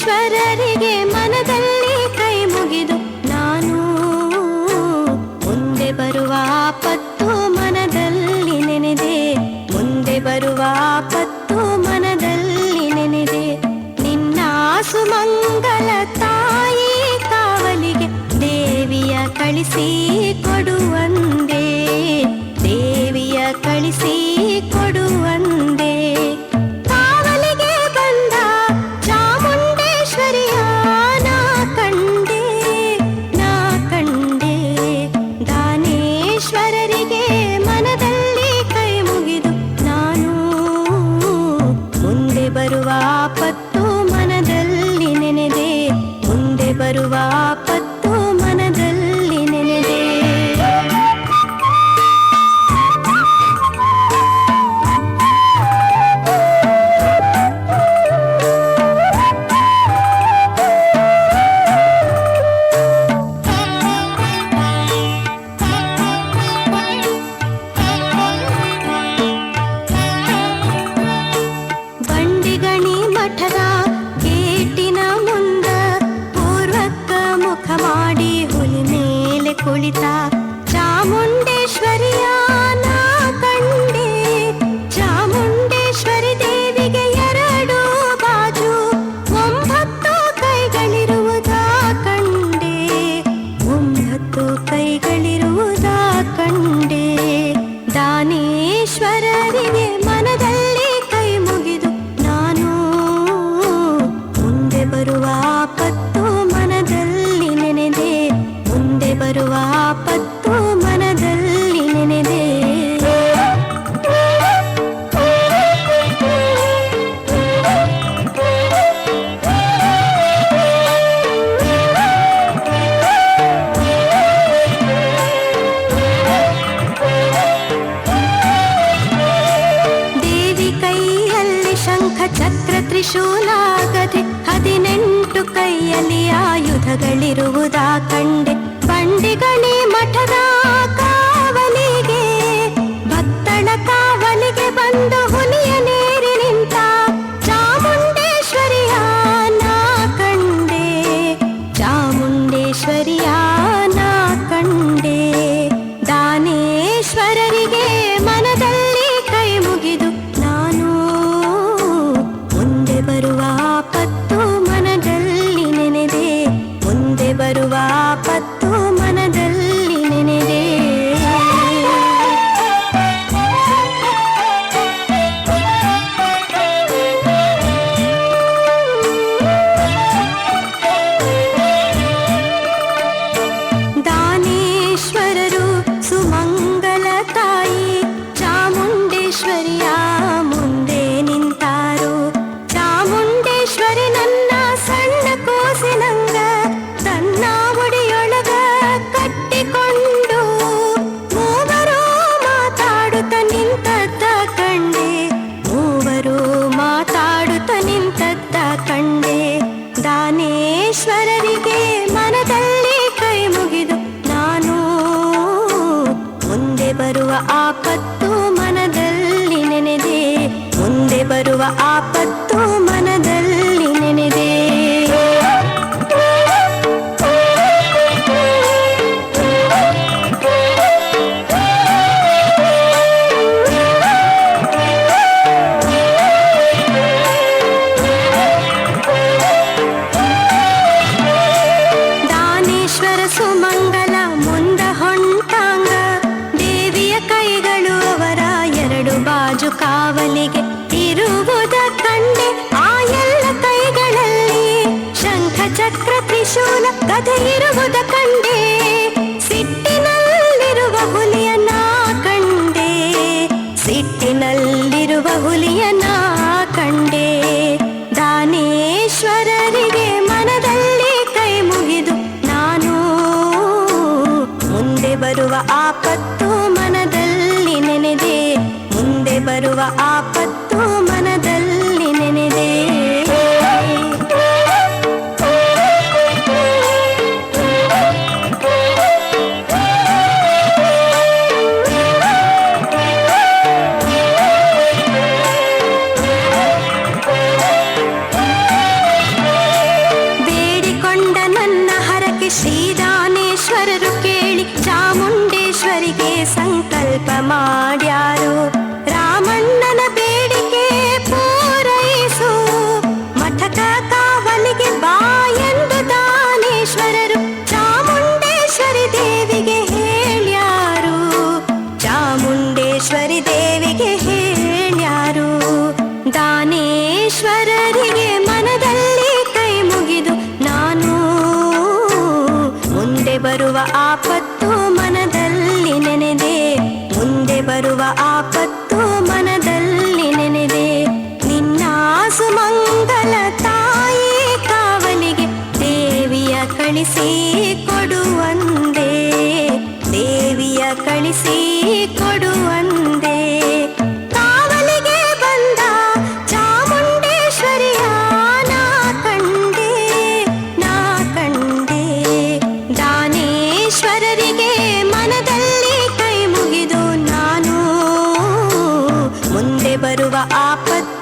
ಈಶ್ವರರಿಗೆ ಮನದಲ್ಲಿ ಕೈ ಮುಗಿದು ನಾನು ಮುಂದೆ ಬರುವ ಪತ್ತು ಮನದಲ್ಲಿ ನೆನೆದೆ, ಮುಂದೆ ಬರುವ ಪತ್ತು ಮನದಲ್ಲಿ ನೆನೆದೆ. ನಿನ್ನ ಸುಮಂಗಲ ತಾಯಿ ಕಾವಲಿಗೆ ದೇವಿಯ ಕಳಿಸಿ ಕೊಡುವಂತೆ, ದೇವಿಯ ಕಳಿಸಿ ಕೊಡುವಂತೆ. ಈಶ್ವರರಿಗೆ ಶೂಲಾಗದೆ ಹದಿನೆಂಟು ಕೈಯಲ್ಲಿ ಆಯುಧಗಳಿರುವುದಾ ಕಂಡೆ? ಬಂಡಿಗಣಿ ಮಠದ ಈಶ್ವರನಿಗೆ ಮನದಲ್ಲಿ ಕೈ ಮುಗಿದು ನಾನು ಮುಂದೆ ಬರುವ ಆಕ ಕಾವಲಿಗೆ ಇರುವುದ ಕಂಡೆ. ಆ ಎಲ್ಲ ಕೈಗಳಲ್ಲಿ ಶಂಖ ಚಕ್ರ ತ್ರಿಶೂಲ ಕಥೆ ಇರುವುದ ಬರುವ ಆಪತ್ತು ಮನದಲ್ಲಿ ನೆನೆದೆ. ಮುಂದೆ ಬರುವ ಆಪತ್ತು ಮನದಲ್ಲಿ ನೆನೆದೆ. ನಿನ್ನ ಸುಮಂಗಲ ತಾಯಿ ಕಾವಲಿಗೆ ದೇವಿಯ ಕಳಿಸಿ ಕೊಡು. വരുവ ആപത്ത്